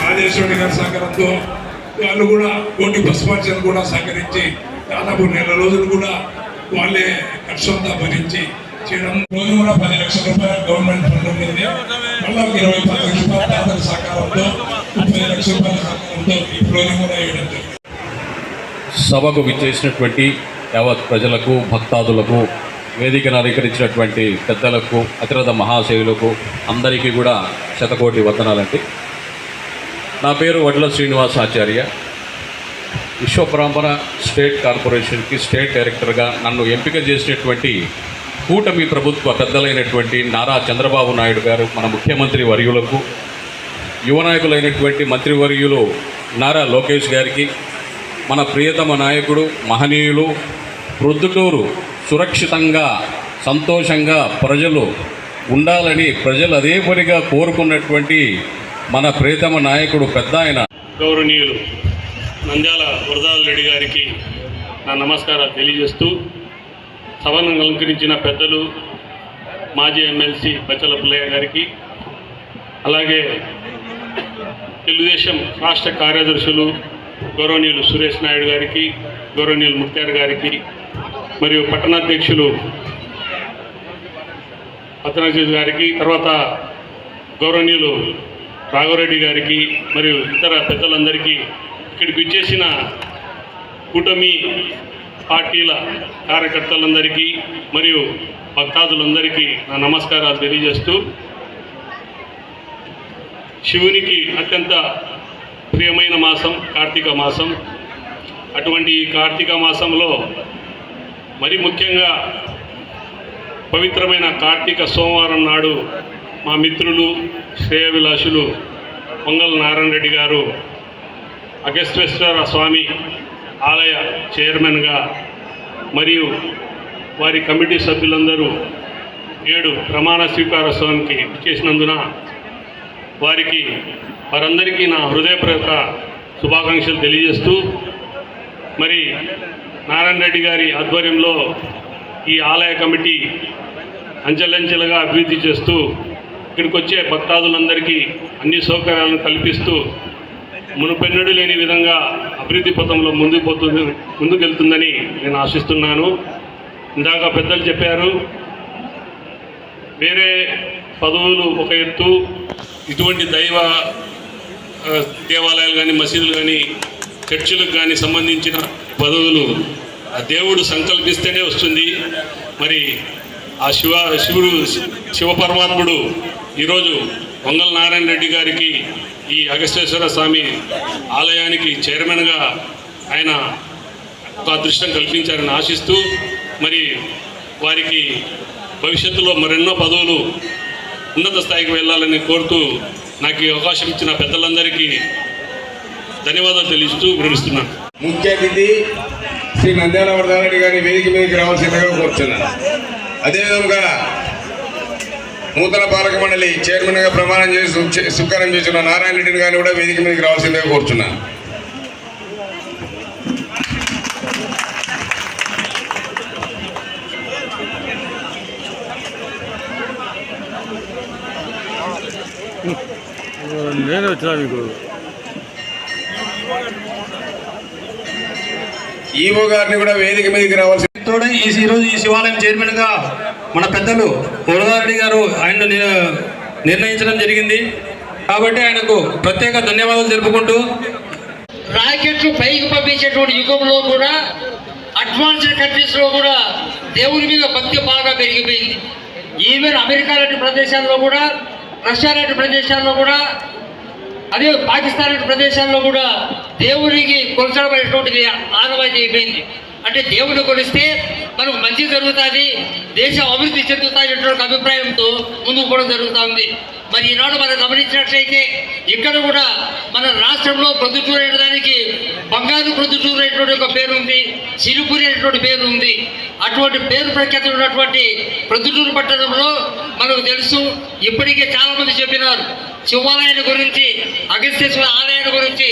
రాజేశ్వరి గారి సహకారంతో వాళ్ళు కూడా కోటి బస్మార్చలు కూడా సహకరించి దాదాపు నెల రోజులు కూడా వాళ్ళే ఖర్చంతా భరించి చేయడం. రోజు కూడా పది లక్షల రూపాయలు గవర్నమెంట్ ఫండ్ ఉండింది మళ్ళా ఇరవై పది లక్షల రూపాయల సహకారంతో ముప్పై లక్షల రూపాయల సహకారంతో ఈ రోజు కూడా వేయడం జరిగింది. సభకు విచ్చేసినటువంటి యావత్ ప్రజలకు భక్తాదులకు వేదికను అలంకరించినటువంటి పెద్దలకు అతిరథ మహాశైవులకు అందరికీ కూడా శతకోటి వందనాలండి. నా పేరు వడ్ల శ్రీనివాస్ ఆచార్య విశ్వబ్రాహ్మణ స్టేట్ కార్పొరేషన్కి స్టేట్ డైరెక్టర్గా నన్ను ఎంపిక చేసినటువంటి కూటమి ప్రభుత్వ పెద్దలైనటువంటి నారా చంద్రబాబు నాయుడు గారు మన ముఖ్యమంత్రి వర్యులకు యువ నాయకులైనటువంటి మంత్రివర్యులు నారా లోకేష్ గారికి మన ప్రియతమ నాయకుడు మహనీయులు ప్రొద్దుటూరు సురక్షితంగా సంతోషంగా ప్రజలు ఉండాలని ప్రజలు అదే పనిగా కోరుకున్నటువంటి మన ప్రియతమ నాయకుడు పెద్ద ఆయన. గౌరవనీయులు నంద్యాల వరదాల రెడ్డి గారికి నా నమస్కారాలు తెలియజేస్తూ సభను అలంకరించిన పెద్దలు మాజీ ఎమ్మెల్సీ బచ్చల పుల్లయ్య గారికి అలాగే తెలుగుదేశం రాష్ట్ర కార్యదర్శులు గౌరవనీయులు సురేష్ నాయుడు గారికి గౌరవనీయులు ముక్తార్ గారికి మరియు పట్టణాధ్యక్షులు పట్టణాధ్యక్షులు గారికి తర్వాత గౌరవనీయులు రాఘవరెడ్డి గారికి మరియు ఇతర పెద్దలందరికీ ఇక్కడికి విచ్చేసిన కూటమి పార్టీల కార్యకర్తలందరికీ మరియు భక్తాదులందరికీ నా నమస్కారాలు తెలియజేస్తూ శివునికి అత్యంత ప్రియమైన మాసం కార్తీక మాసం. అటువంటి ఈ కార్తీక మాసంలో మరి ముఖ్యంగా పవిత్రమైన కార్తీక సోమవారం నాడు మా మిత్రులు శ్రేయభిలాషులు పొంగల్ నారాయణ రెడ్డి గారు అగస్తేశ్వర స్వామి ఆలయ చైర్మన్గా మరియు వారి కమిటీ సభ్యులందరూ ఏడు ప్రమాణ స్వీకార స్వామికి చేసినందున వారికి వారందరికీ నా హృదయపూర్వక శుభాకాంక్షలు తెలియజేస్తూ మరి నారాయణ రెడ్డి గారి ఆధ్వర్యంలో ఈ ఆలయ కమిటీ అంచెలంచెలుగా అభివృద్ధి చేస్తూ ఇక్కడికి వచ్చే భక్తాదులందరికీ అన్ని సౌకర్యాలను కల్పిస్తూ మునుపెన్నడు లేని విధంగా అభివృద్ధి పథంలో ముందుకు పోతుంది ముందుకెళ్తుందని నేను ఆశిస్తున్నాను. ఇందాక పెద్దలు చెప్పారు వేరే పదవులు ఒక ఎత్తు ఇటువంటి దైవ దేవాలయాలు కానీ మసీదులు కానీ చర్చిలకు కానీ సంబంధించిన పదవులు ఆ దేవుడు సంకల్పిస్తేనే వస్తుంది. మరి ఆ శివ శివుడు శివపరమాత్ముడు ఈరోజు వంగల్ నారాయణ రెడ్డి గారికి ఈ అగస్తేశ్వర స్వామి ఆలయానికి చైర్మన్గా ఆయన ఒక అదృష్టం కల్పించారని ఆశిస్తూ మరి వారికి భవిష్యత్తులో మరెన్నో పదవులు ఉన్నత స్థాయికి వెళ్ళాలని కోరుతూ నాకు ఈ అవకాశం ఇచ్చిన పెద్దలందరికీ ధన్యవాదాలు తెలియజేస్తూ విరమిస్తున్నాను. ముఖ్య అతిథి శ్రీ నంద్యాల వరదారెడ్డి గారి వేదిక మీదకి రావాల్సిందిగా కోరుతున్నాను. అదేవిధంగా నూతన పాలక మండలి చైర్మన్గా ప్రమాణం చేసి స్వీ- స్వీకారం చేసిన నారాయణ రెడ్డిని గారిని కూడా వేదిక మీదకి రావాల్సిందిగా కోరుతున్నాను. నేను వచ్చినా మీకు? ఈవో గారిని కూడా వేదిక మీదకి రావాల్సి తోడు ఈ రోజు ఈ శివాలయం చైర్మన్గా మన పెద్దలు వరదారెడ్డి గారు ఆయన ని- నిర్ణయించడం జరిగింది. కాబట్టి ఆయనకు ప్రత్యేక ధన్యవాదాలు తెలుపుకుంటూ రాకెట్లు పైకి పంపించేటువంటి యుగంలో కూడా అడ్వాన్స్డ్ కంట్రీస్లో కూడా దేవుని మీద భక్తి బాగా పెరిగిపోయింది. ఈవెన్ అమెరికా లాంటి ప్రదేశాల్లో కూడా రష్యా లాంటి ప్రదేశాల్లో కూడా అదే పాకిస్తాన్ లాంటి ప్రదేశాల్లో కూడా దేవునికి కొలచడమైనటువంటిది ఆనవాయితీ అయిపోయింది. అంటే దేవుని కొలిస్తే మనకు మంచి జరుగుతుంది దేశం అభివృద్ధి చెందుతాయనేటువంటి అభిప్రాయంతో ముందుకు పోవడం జరుగుతూ ఉంది. మరి ఈనాడు మనం గమనించినట్లయితే ఇక్కడ కూడా మన రాష్ట్రంలో ప్రొద్దుటూరు అయిన దానికి బంగారు ప్రొద్దుటూరు అనేటువంటి ఒక పేరు ఉంది సిరిపురి అనేటువంటి పేరు ఉంది. అటువంటి పేరు ప్రఖ్యాతి ఉన్నటువంటి ప్రొద్దుటూరు పట్టణంలో మనకు తెలుసు ఇప్పటికే చాలామంది చెప్పినారు. శివాలయాన్ని గురించి అగస్త్యేశ్వర ఆలయాన్ని గురించి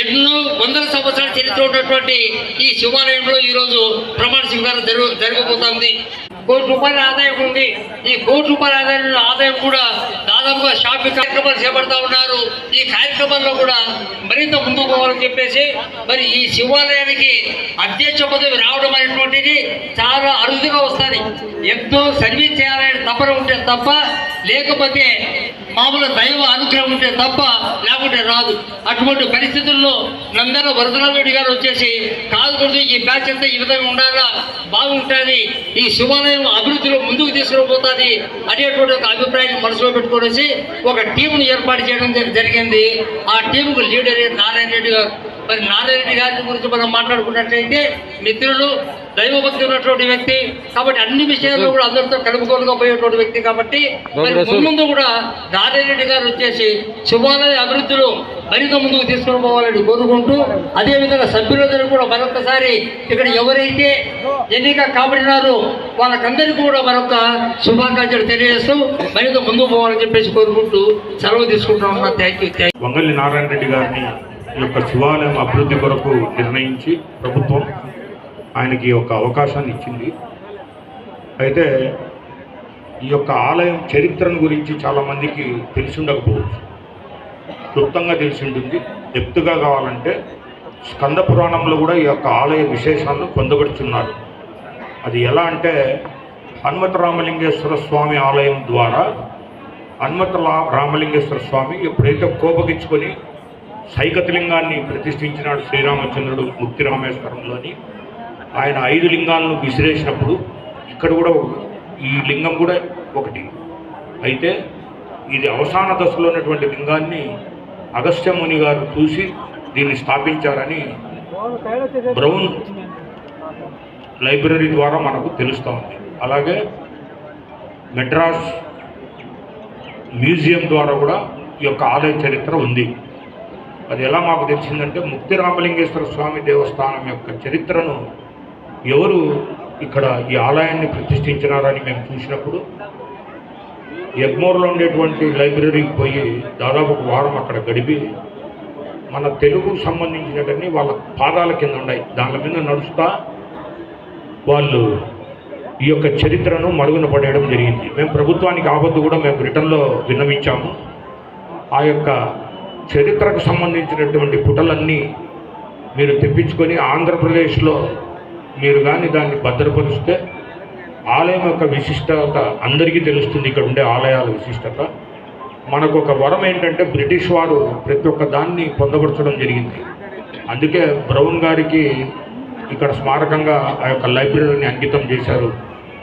ఎన్నో వందల సంవత్సరాల చరిత్ర ఉన్నటువంటి ఈ శివాలయంలో ఈరోజు ప్రమాణ స్వీకారం జరుగు జరగబోతోంది. కోటి రూపాయల ఆదాయం ఉంది. ఈ కోటి రూపాయల ఆదాయం ఆదాయం కూడా దాదాపుగా షాపింగ్ కార్యక్రమాలు చేపడతా ఉన్నారు. ఈ కార్యక్రమాల్లో కూడా మరింత ముందుకు పోవాలని చెప్పేసి మరి ఈ శివాలయానికి అధ్యక్ష పదవి రావడం అనేటువంటిది చాలా అరుదుగా వస్తుంది. ఎంతో సర్వీస్ చేయాలనే తపన ఉంటే తప్ప లేకపోతే మామూలు దైవ అనుగ్రహం ఉంటే తప్ప లేకుంటే రాదు. అటువంటి పరిస్థితుల్లో నందన వరదరారెడ్డి గారు వచ్చేసి కాదు ఈ బ్యాచ్ అంతా ఈ విధంగా ఉండాలా? బాగుంటుంది. ఈ శివాలయం అభివృద్ధిలో ముందుకు తీసుకుపోతుంది అనేటువంటి ఒక అభిప్రాయాన్ని మనసులో పెట్టుకోనేసి ఒక టీంను ఏర్పాటు చేయడం జరిగింది. ఆ టీంకు లీడర్ నారాయణ రెడ్డి గారు. మరి నారాయణ రెడ్డి గారి గురించి మనం మాట్లాడుకున్నట్లయితే మిత్రులు దైవభక్తి ఉన్నటువంటి వ్యక్తి కాబట్టి అన్ని విషయాల్లో కూడా అందరితో కలుపుకోలుగా పోయేటువంటి వ్యక్తి కాబట్టి మరి ముందు కూడా నారాయణ గారు వచ్చేసి శివాలయ అభివృద్ధిలో మరింత ముందుకు తీసుకొని పోవాలని కోరుకుంటూ అదేవిధంగా సభ్యులందరూ కూడా మరొకసారి ఇక్కడ ఎవరైతే ఎన్నిక కాబడినారో వాళ్ళకందరికీ కూడా మరొక శుభాకాంక్షలు తెలియజేస్తూ మరింత ముందుకు పోవాలని చెప్పేసి కోరుకుంటూ సెలవు తీసుకుంటాం thank you thank Vangalli Narayana Reddy గారిని యొక్క శివాలయం అభివృద్ధి కొరకు నిర్ణయించి ప్రభుత్వం ఆయనకి ఒక అవకాశాన్ని ఇచ్చింది. అయితే ఈ యొక్క ఆలయం చరిత్రను గురించి చాలామందికి తెలిసి ఉండకపోవచ్చు క్లుప్తంగా తెలిసి ఉంటుంది ఎప్తుగా కావాలంటే స్కంద పురాణంలో కూడా ఈ యొక్క ఆలయ విశేషాలను పొందబడుచున్నారు. అది ఎలా అంటే హనుమతరామలింగేశ్వర స్వామి ఆలయం ద్వారా హనుమత రామలింగేశ్వర స్వామి ఎప్పుడైతే కోపగించుకొని సైకత లింగాన్ని ప్రతిష్ఠించినాడు శ్రీరామచంద్రుడు ముక్తి రామేశ్వరంలోని. ఆయన ఐదు లింగాలను విసిరేసినప్పుడు ఇక్కడ కూడా ఈ లింగం కూడా ఒకటి. అయితే ఇది అవసాన దశలో ఉన్నటువంటి లింగాన్ని అగస్త్య ముని గారు చూసి దీన్ని స్థాపించారని బ్రౌన్ లైబ్రరీ ద్వారా మనకు తెలుస్తూ ఉంది. అలాగే మెడ్రాస్ మ్యూజియం ద్వారా కూడా ఈ యొక్క ఆలయ చరిత్ర ఉంది. అది ఎలా మాకు తెలిసిందంటే ముక్తి రామలింగేశ్వర స్వామి దేవస్థానం యొక్క చరిత్రను ఎవరు ఇక్కడ ఈ ఆలయాన్ని ప్రతిష్ఠించినారని మేము చూసినప్పుడు ఎగ్మోర్లో ఉండేటువంటి లైబ్రరీకి పోయి దాదాపు ఒక వారం అక్కడ గడిపి మన తెలుగుకు సంబంధించినటువంటి వాళ్ళ పాదాల కింద ఉన్నాయి. దాని మీద నడుస్తా వాళ్ళు ఈ యొక్క చరిత్రను మరుగున పడేయడం జరిగింది. మేము ప్రభుత్వానికి ఆపత్తు కూడా మేము బ్రిటన్లో విన్నవించాము. ఆ యొక్క చరిత్రకు సంబంధించినటువంటి పుటలన్నీ మీరు తెప్పించుకొని ఆంధ్రప్రదేశ్లో మీరు కానీ దాన్ని భద్రపరిస్తే ఆలయం యొక్క విశిష్టత అందరికీ తెలుస్తుంది. ఇక్కడ ఉండే ఆలయాల విశిష్టత. మనకు ఒక వరం ఏంటంటే బ్రిటిష్ వారు ప్రతి ఒక్క దాన్ని పొందపరచడం జరిగింది. అందుకే బ్రౌన్ గారికి ఇక్కడ స్మారకంగా ఆ యొక్క లైబ్రరీని అంకితం చేశారు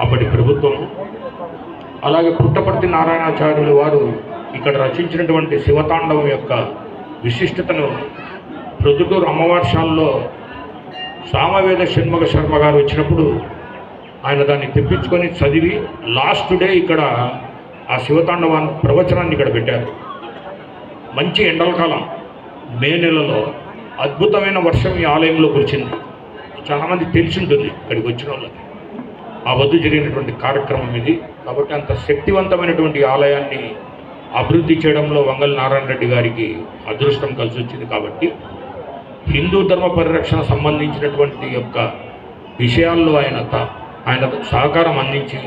అప్పటి ప్రభుత్వం. అలాగే పుట్టపర్తి నారాయణాచార్యులు వారు ఇక్కడ రచించినటువంటి శివతాండవం యొక్క విశిష్టతను ప్రొద్దుటూరు అమ్మవార్షాల్లో సామవేద షణ్ముఖ శర్మ గారు వచ్చినప్పుడు ఆయన దాన్ని తెప్పించుకొని చదివి లాస్ట్ డే ఇక్కడ ఆ శివతాండవాన్ని ప్రవచనాన్ని ఇక్కడ పెట్టారు. మంచి ఎండల కాలం. మే నెలలో అద్భుతమైన వర్షం ఈ ఆలయంలో కురిచింది. చాలామంది తెలిసి ఉంటుంది ఇక్కడికి వచ్చిన వాళ్ళకి. ఆ వద్దు జరిగినటువంటి కార్యక్రమం ఇది. కాబట్టి అంత శక్తివంతమైనటువంటి ఆలయాన్ని అభివృద్ధి చేయడంలో వంగల్ నారాయణ రెడ్డి గారికి అదృష్టం కలిసి వచ్చింది కాబట్టి హిందూ ధర్మ పరిరక్షణ సంబంధించినటువంటి యొక్క విషయాల్లో ఆయన ఆయన సహకారం అందించి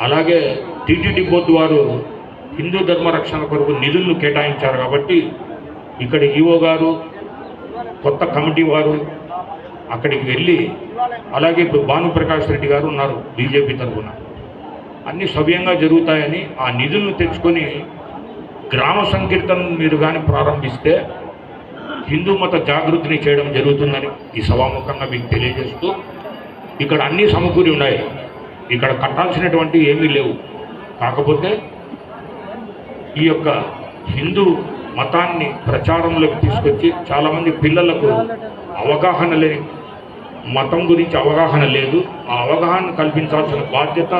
అలాగే టీటీడీ బోర్డు వారు హిందూ ధర్మ రక్షణ కొరకు నిధులను కేటాయించారు కాబట్టి ఇక్కడ ఈఓ గారు కొత్త కమిటీ వారు అక్కడికి వెళ్ళి అలాగే ఇప్పుడు భానుప్రకాష్ రెడ్డి గారు ఉన్నారు బీజేపీ తరఫున. అన్నీ సవ్యంగా జరుగుతాయని ఆ నిధులను తెచ్చుకొని గ్రామ సంకీర్తన మీరు కానీ ప్రారంభిస్తే హిందూ మత జాగృతిని చేయడం జరుగుతుందని ఈ సభాముఖంగా మీకు తెలియజేస్తూ ఇక్కడ అన్నీ సమకూరి ఉన్నాయి. ఇక్కడ కట్టాల్సినటువంటి ఏమీ లేవు. కాకపోతే ఈ యొక్క హిందూ మతాన్ని ప్రచారంలోకి తీసుకొచ్చి చాలామంది పిల్లలకు అవగాహన లేని మతం గురించి అవగాహన లేదు. ఆ అవగాహన కల్పించాల్సిన బాధ్యత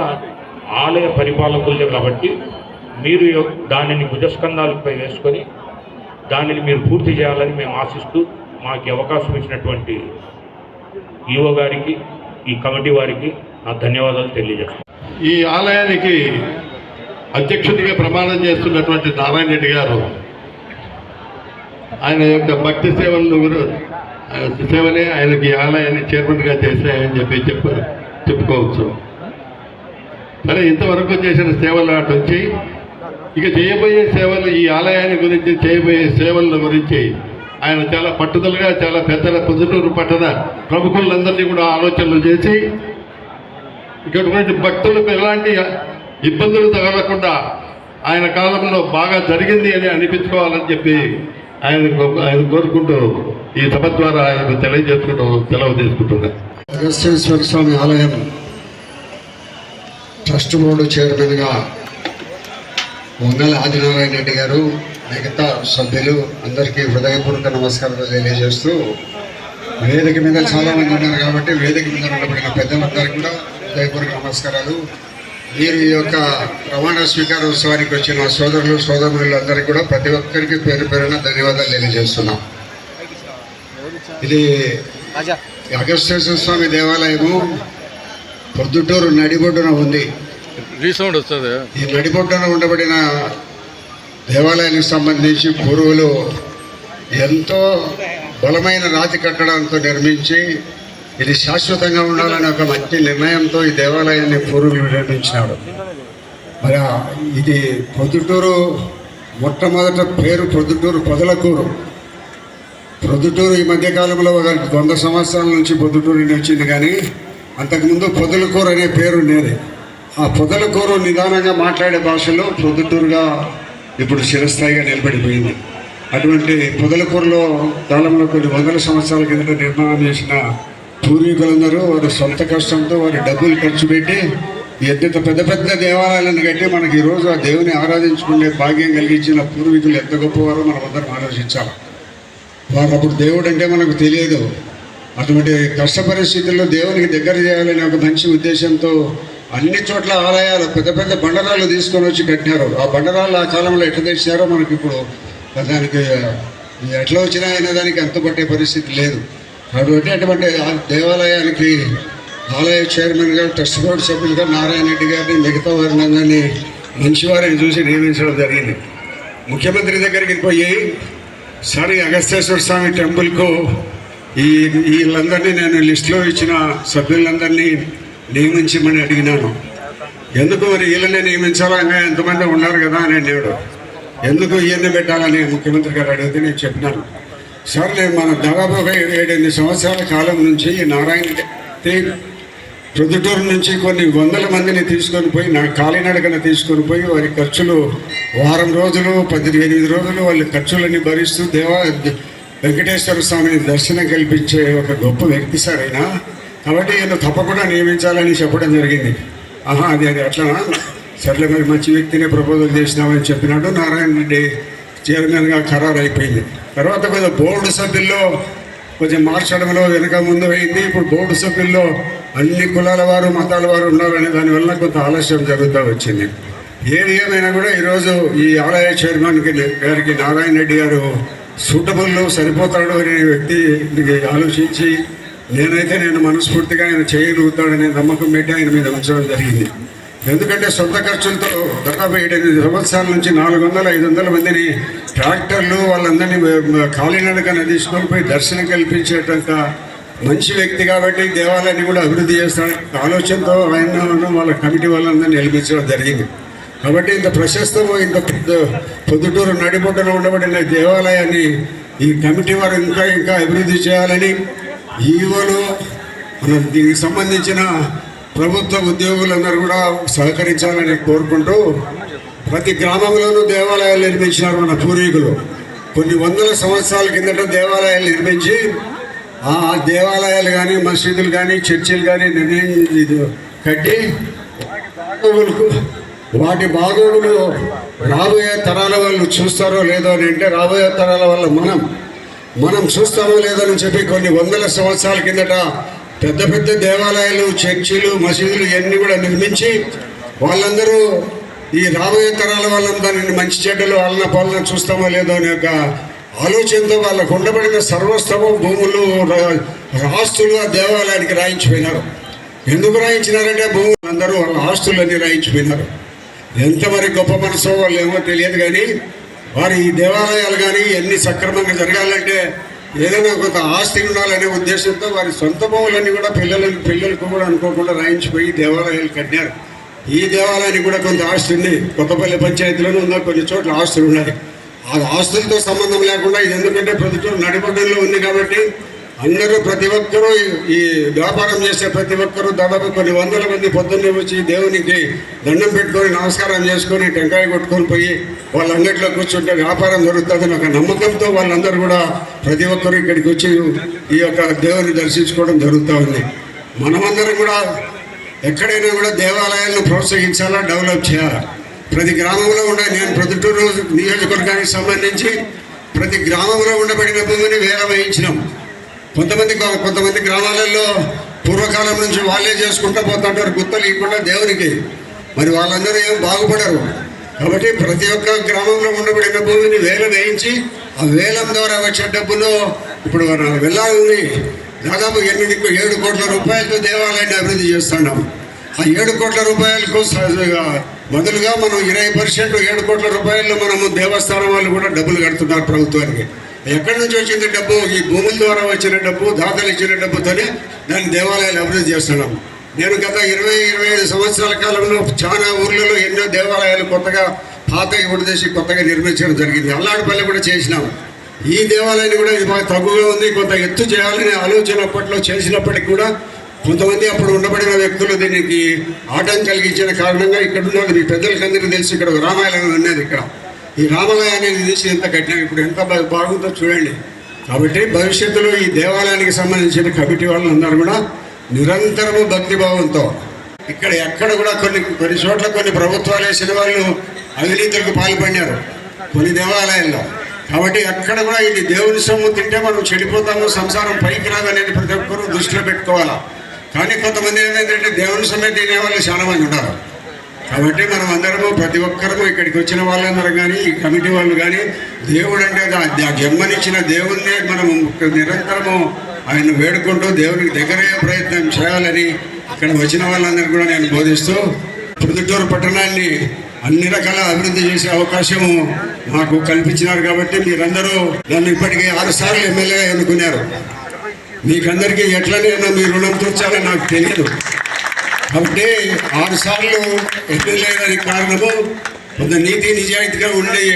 ఆలయ పరిపాలకులదే కాబట్టి మీరు దానిని భుజస్కంధాలపై వేసుకొని దానిని మీరు పూర్తి చేయాలని మేము ఆశిస్తూ మాకు అవకాశం ఇచ్చినటువంటి ఈఓ గారికి ఈ కమిటీ వారికి నా ధన్యవాదాలు తెలియజేస్తాను ఈ ఆలయానికి అధ్యక్షుడిగా ప్రమాణం చేస్తున్నటువంటి నారాయణ రెడ్డి గారు ఆయన యొక్క భక్తి సేవలను సేవనే ఆయనకి ఆలయాన్ని చైర్మన్గా చేశాయని చెప్పి చెప్ప చెప్పుకోవచ్చు. సరే ఇంతవరకు చేసిన సేవలు అటు వచ్చి ఇక చేయబోయే సేవలు ఈ ఆలయాన్ని గురించి చేయబోయే సేవల గురించి ఆయన చాలా పట్టుదలగా చాలా పెద్దల పొద్దుటూరు పట్టణ ప్రముఖులందరినీ కూడా ఆలోచనలు చేసి ఇటువంటి భక్తులకు ఎలాంటి ఇబ్బందులు తగలకుండా ఆయన కాలంలో బాగా జరిగింది అని అనిపించుకోవాలని చెప్పి ఆయన ఆయన కోరుకుంటూ ఈ సభ ద్వారా ఆయన తెలియజేసుకుంటూ సెలవు తీసుకుంటున్నా. అగస్తేశ్వర స్వామి ఆలయం ట్రస్ట్ బోర్డు చైర్మన్గా వంగల ఆదినారాయణ రెడ్డి గారు మిగతా సభ్యులు అందరికీ హృదయపూర్వక నమస్కారాలు తెలియజేస్తూ వేదిక మీద చాలా మంది ఉన్నారు కాబట్టి వేదిక మీద ఉండబడిన పెద్దలందరికీ కూడా హృదయపూర్వక నమస్కారాలు. మీరు ఈ యొక్క రవాణా స్వీకారోత్సవానికి వచ్చిన సోదరులు సోదరులు అందరికీ కూడా ప్రతి ఒక్కరికి పేరు పేరున ధన్యవాదాలు తెలియజేస్తున్నాం. ఇది అగస్తేశ్వర స్వామి దేవాలయము పొద్దుటూరు నడిబొడ్డున ఉంది. రీసౌండ్ వస్తుంది. ఈ నడిబొడ్డున ఉండబడిన దేవాలయానికి సంబంధించి పూర్వులు ఎంతో బలమైన రాతి కట్టడంతో నిర్మించి ఇది శాశ్వతంగా ఉండాలని ఒక మంచి నిర్ణయంతో ఈ దేవాలయాన్ని పూర్వులు నిర్మించినాడు మరి ఇది ప్రొద్దుటూరు మొట్టమొదట పేరు ప్రొద్దుటూరు పొదలకూరు. ప్రొద్దుటూరు ఈ మధ్యకాలంలో ఒక వంద సంవత్సరాల నుంచి పొద్దుటూరు వచ్చింది కానీ అంతకుముందు పొదలకూరు అనే పేరు ఉండేది. ఆ పొదలకూరు నిదానంగా మాట్లాడే భాషలో పొద్దుటూరుగా ఇప్పుడు చిరస్థాయిగా నిలబడిపోయింది. అటువంటి పొదలకూరులో కాలంలో కొన్ని వందల సంవత్సరాల కిందట నిర్మాణం చేసిన పూర్వీకులందరూ వారి సొంత కష్టంతో వారి డబ్బులు ఖర్చు పెట్టి ఎంత పెద్ద పెద్ద దేవాలయాలను కట్టి మనకి ఈరోజు ఆ దేవుని ఆరాధించుకునే భాగ్యం కలిగించిన పూర్వీకులు ఎంత గొప్పవారో మనం అందరం ఆలోచించాలి. వారు అప్పుడు దేవుడు అంటే మనకు తెలియదు. అటువంటి కష్ట పరిస్థితుల్లో దేవునికి దగ్గర చేయాలనే ఒక మంచి ఉద్దేశంతో అన్ని చోట్ల ఆలయాలు పెద్ద పెద్ద బండరాళ్ళు తీసుకొని వచ్చి కట్టినారు. ఆ బండరాళ్ళు ఆ కాలంలో ఎట్లా తెచ్చారో మనకి ఇప్పుడు దానికి ఎట్లా వచ్చినా అయినా దానికి అంతుపట్టే పరిస్థితి లేదు. కాబట్టి అటువంటి ఆ దేవాలయానికి ఆలయ చైర్మన్గా ట్రస్ట్ బోర్డు సభ్యులుగా నారాయణ రెడ్డి గారిని మిగతా వారిని అందరినీ మంచివారిని చూసి నియమించడం జరిగింది. ముఖ్యమంత్రి దగ్గరికి పోయి సారీ అగస్తేశ్వర స్వామి టెంపుల్కు ఈ వీళ్ళందరినీ నేను లిస్టులో ఇచ్చిన సభ్యులందరినీ నియమించమని అడిగినాను. ఎందుకు మరి వీళ్ళనే నియమించాలా? ఎంతమంది ఉన్నారు కదా అని అన్నాడు ఎందుకు ఈయన్ని పెట్టాలని ముఖ్యమంత్రి గారు అడిగితే నేను చెప్పినాను. సార్ నేను మన దాదాపు ఒక ఏడెనిమిది సంవత్సరాల కాలం నుంచి ఈ నారాయణ ప్రొద్దుటూరు నుంచి కొన్ని వందల మందిని తీసుకొని పోయి నా కాలినడకన తీసుకొని పోయి వారి ఖర్చులు వారం రోజులు పద్దెనిమిది రోజులు వాళ్ళ ఖర్చులన్నీ భరిస్తూ దేవా వెంకటేశ్వర స్వామిని దర్శనం కల్పించే ఒక గొప్ప వ్యక్తి సార్ అయినా కాబట్టి ఈయన తప్పకుండా నియమించాలని చెప్పడం జరిగింది. ఆహా అది అది అట్లనా సర్లే మరి మంచి వ్యక్తినే ప్రపోజల్ చేసినామని చెప్పినాడు నారాయణ రెడ్డి చైర్మన్గా ఖరారు అయిపోయింది తర్వాత కొంచెం బోర్డు సభ్యుల్లో కొంచెం మార్చడంలో వెనక ముందు అయింది ఇప్పుడు బోర్డు సభ్యుల్లో అన్ని కులాల వారు మతాల వారు ఉన్నారనే దానివల్ల కొంత ఆలస్యం జరుగుతూ వచ్చింది. ఏది ఏమైనా కూడా ఈరోజు ఈ ఆలయ చైర్మన్కి గారికి నారాయణ రెడ్డి గారు సూటబుల్ సరిపోతాడు అనే వ్యక్తికి ఆలోచించి నేనైతే నేను మనస్ఫూర్తిగా ఆయన చేయగలుగుతాడనే నమ్మకం పెట్టి ఆయన మీద ఉంచడం జరిగింది. ఎందుకంటే సొంత ఖర్చులతో దాదాపు ఏడెనిమిది సంవత్సరాల నుంచి నాలుగు వందల ఐదు వందల మందిని ట్రాక్టర్లు వాళ్ళందరినీ కాలినడకన తీసుకొని పోయి దర్శనం కల్పించేటంత మంచి వ్యక్తి కాబట్టి దేవాలయాన్ని కూడా అభివృద్ధి చేస్తాడు. ఆలోచనతో ఆయన వాళ్ళ కమిటీ వాళ్ళందరినీ నిలిపించడం జరిగింది. కాబట్టి ఇంత ప్రశస్తము ఇంత పెద్ద పొద్దుటూరు నడిబొడ్డున ఉండబడిన దేవాలయాన్ని ఈ కమిటీ వారు ఇంకా ఇంకా అభివృద్ధి చేయాలని ఈవోలు మన దీనికి సంబంధించిన ప్రభుత్వ ఉద్యోగులందరూ కూడా సహకరించాలని కోరుకుంటూ ప్రతి గ్రామంలోనూ దేవాలయాలు నిర్మించినారు మన పూర్వీకులు. కొన్ని వందల సంవత్సరాల కిందట దేవాలయాలు నిర్మించి ఆ దేవాలయాలు కానీ మసీదులు కానీ చర్చిలు కానీ నిర్ణయం కట్టి బాగోగులకు వాటి బాగోగులు రాబోయే తరాల వాళ్ళు చూస్తారో లేదో అని అంటే రాబోయే తరాల వల్ల మనం మనం చూస్తామో లేదో అని చెప్పి కొన్ని వందల సంవత్సరాల కిందట పెద్ద పెద్ద దేవాలయాలు చర్చిలు మసీదులు ఇవన్నీ కూడా నిర్మించి వాళ్ళందరూ ఈ రాబోయే తరాల వాళ్ళని దానిని మంచి చెడ్డలు వాళ్ళ పాలన చూస్తామో లేదో అనే ఒక ఆలోచనతో వాళ్ళకు ఉండబడిన సర్వస్వము భూములు రా- ఆస్తులు ఆ దేవాలయానికి రాయించిపోయినారు. ఎందుకు రాయించినారంటే భూములు అందరూ వాళ్ళ ఆస్తులన్నీ రాయించిపోయినారు. ఎంత మరి గొప్ప మనసో వాళ్ళు ఏమో తెలియదు కానీ వారి ఈ దేవాలయాలు కానీ ఎన్ని సక్రమంగా జరగాలంటే ఏదైనా కొంత ఆస్తి ఉండాలనే ఉద్దేశంతో వారి సొంత భూములన్నీ కూడా పిల్లలకు పిల్లలకు కూడా అనుకోకుండా రాయించిపోయి దేవాలయాలు కట్టారు ఈ దేవాలయానికి కూడా కొంత ఆస్తి ఉంది. కొత్తపల్లి పంచాయతీలోనే ఉన్న కొన్ని చోట్ల ఆస్తులు ఉన్నాయి ఆ ఆస్తులతో సంబంధం లేకుండా ఇది ఎందుకంటే ప్రతి నడిపడంలో ఉంది కాబట్టి అందరూ ప్రతి ఒక్కరూ ఈ- వ్యాపారం చేసే ప్రతి ఒక్కరూ దాదాపు కొన్ని వందల మంది పొద్దున్నే వచ్చి దేవునికి దండం పెట్టుకొని నమస్కారం చేసుకొని టెంకాయ కొట్టుకొని పోయి వాళ్ళందరిలో కూర్చుంటే వ్యాపారం జరుగుతుందని ఒక నమ్మకంతో వాళ్ళందరూ కూడా ప్రతి ఒక్కరూ ఇక్కడికి వచ్చి ఈ యొక్క దేవుని దర్శించుకోవడం జరుగుతూ ఉంది. మనమందరం కూడా ఎక్కడైనా కూడా దేవాలయాలను ప్రోత్సహించాలా డెవలప్ చేయాలా? ప్రతి గ్రామంలో ఉండే నేను ప్రొద్దుటూరు నియోజకవర్గానికి సంబంధించి ప్రతి గ్రామంలో ఉండబడిన భూమిని వేల వేయించినాం కొంతమంది కొంతమంది గ్రామాలలో పూర్వకాలం నుంచి వాళ్ళే చేసుకుంటూ పోతుంటారు గుత్తలు ఇవ్వకుండా దేవునికి. మరి వాళ్ళందరూ ఏం బాగుపడరు. కాబట్టి ప్రతి ఒక్క గ్రామంలో ఉండబడిన భూమిని వేల వేయించి ఆ వేలం ద్వారా వచ్చే డబ్బులో ఇప్పుడు మన వెళ్ళాలి దాదాపు ఎనిమిది ఏడు కోట్ల రూపాయలతో దేవాలయాన్ని అభివృద్ధి చేస్తున్నాం. ఆ ఏడు కోట్ల రూపాయలకు స- బదులుగా మనం ఇరవై పర్సెంట్ ఏడు కోట్ల రూపాయలు మనము దేవస్థానం వాళ్ళు కూడా డబ్బులు కడుతున్నారు ప్రభుత్వానికి. ఎక్కడి నుంచి వచ్చింది డబ్బు? ఈ భూముల ద్వారా వచ్చిన డబ్బు దాతలు ఇచ్చిన డబ్బుతోనే దాన్ని దేవాలయాలు అభివృద్ధి చేస్తున్నాం నేను గత ఇరవై ఇరవై ఐదు సంవత్సరాల కాలంలో చాలా ఊర్లలో ఎన్నో దేవాలయాలు కొత్తగా పాత చేసి కొత్తగా నిర్మించడం జరిగింది. అల్లాడిపల్లి కూడా చేసినాం. ఈ దేవాలయాన్ని కూడా ఇది బాగా తక్కువగా ఉంది. కొంత ఎత్తు చేయాలనే ఆలోచన అప్పట్లో చేసినప్పటికీ కూడా కొంతమంది అప్పుడు ఉండబడిన వ్యక్తులు దీనికి ఆటం కలిగించిన కారణంగా ఇక్కడ ఉన్న మీ పెద్దలకందరికీ తెలిసి. ఇక్కడ రామాయణం ఉన్నది ఇక్కడ. ఈ రామాలయాన్ని తీసి ఎంత కట్టినా ఇప్పుడు ఎంత బాగుందో చూడండి. కాబట్టి భవిష్యత్తులో ఈ దేవాలయానికి సంబంధించిన కమిటీ వాళ్ళందరూ కూడా నిరంతరము భక్తిభావంతో ఇక్కడ ఎక్కడ కూడా కొన్ని కొన్ని చోట్ల కొన్ని ప్రభుత్వాలు వేసిన వాళ్ళు అవినీతులకు పాల్పడినారు కొన్ని దేవాలయాల్లో. కాబట్టి ఎక్కడ కూడా ఇది దేవుని సొమ్ము తింటే మనం చెడిపోతాము సంసారం పైకి రాదనేది ప్రతి ఒక్కరూ దృష్టిలో పెట్టుకోవాలా. కానీ కొంతమంది ఏంటంటే దేవుని సొమ్మే తినే వాళ్ళు చాలా మంది ఉంటారు కాబట్టి మనం అందరము ప్రతి ఒక్కరము ఇక్కడికి వచ్చిన వాళ్ళందరూ కానీ ఈ కమిటీ వాళ్ళు కానీ దేవుడు అంటే ఆ జన్మనిచ్చిన దేవుణ్ణే మనం నిరంతరము ఆయన వేడుకుంటూ దేవునికి దగ్గరయ్యే ప్రయత్నం చేయాలని ఇక్కడ వచ్చిన వాళ్ళందరూ కూడా నేను బోధిస్తూ పొద్దుటూరు పట్టణాన్ని అన్ని రకాల అభివృద్ధి చేసే అవకాశము మాకు కల్పించినారు కాబట్టి మీరందరూ నన్ను ఇప్పటికే ఆరు సార్లు ఎమ్మెల్యేగా ఎన్నుకున్నారు. మీకందరికీ ఎట్లా నేను మీ రుణం తీర్చాలో నాకు తెలియదు. కాబట్టి ఆరుసార్లు సార్లు కారణము కొంత నీతి నిజాయితీగా ఉండి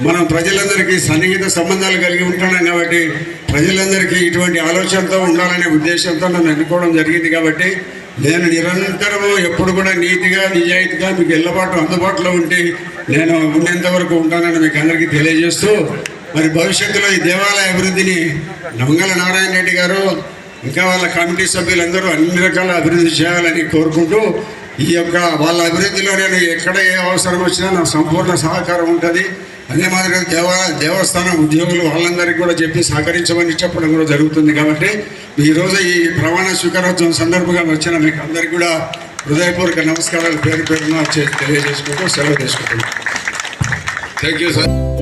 మనం ప్రజలందరికీ సన్నిహిత సంబంధాలు కలిగి ఉంటున్నాం కాబట్టి ప్రజలందరికీ ఇటువంటి ఆలోచనతో ఉండాలనే ఉద్దేశంతో నన్ను ఎన్నుకోవడం జరిగింది కాబట్టి నేను నిరంతరము ఎప్పుడు కూడా నీతిగా నిజాయితీగా మీకు ఎల్లబాటు అందుబాటులో ఉంటే నేను ఉండేంతవరకు వరకు ఉంటానని మీకు అందరికీ తెలియజేస్తూ మరి భవిష్యత్తులో ఈ దేవాలయ అభివృద్ధిని నమంగళ నారాయణ రెడ్డి గారు ఇంకా వాళ్ళ కమిటీ సభ్యులందరూ అన్ని రకాల అభివృద్ధి చేయాలని కోరుకుంటూ ఈ యొక్క వాళ్ళ అభివృద్ధిలో నేను ఎక్కడ ఏ అవసరం వచ్చినా నాకు సంపూర్ణ సహకారం ఉంటుంది. అదే మాదిరిగా దేవ దేవస్థానం ఉద్యోగులు వాళ్ళందరికీ కూడా చెప్పి సహకరించమని చెప్పడం కూడా జరుగుతుంది కాబట్టి ఈరోజు ఈ ప్రమాణ స్వీకారోత్సవం సందర్భంగా వచ్చిన మీకు అందరికీ కూడా హృదయపూర్వక నమస్కారాలు. పేరు పేరున తెలియజేసుకుంటూ సెలవు తీసుకుంటున్నాను. Thank you sir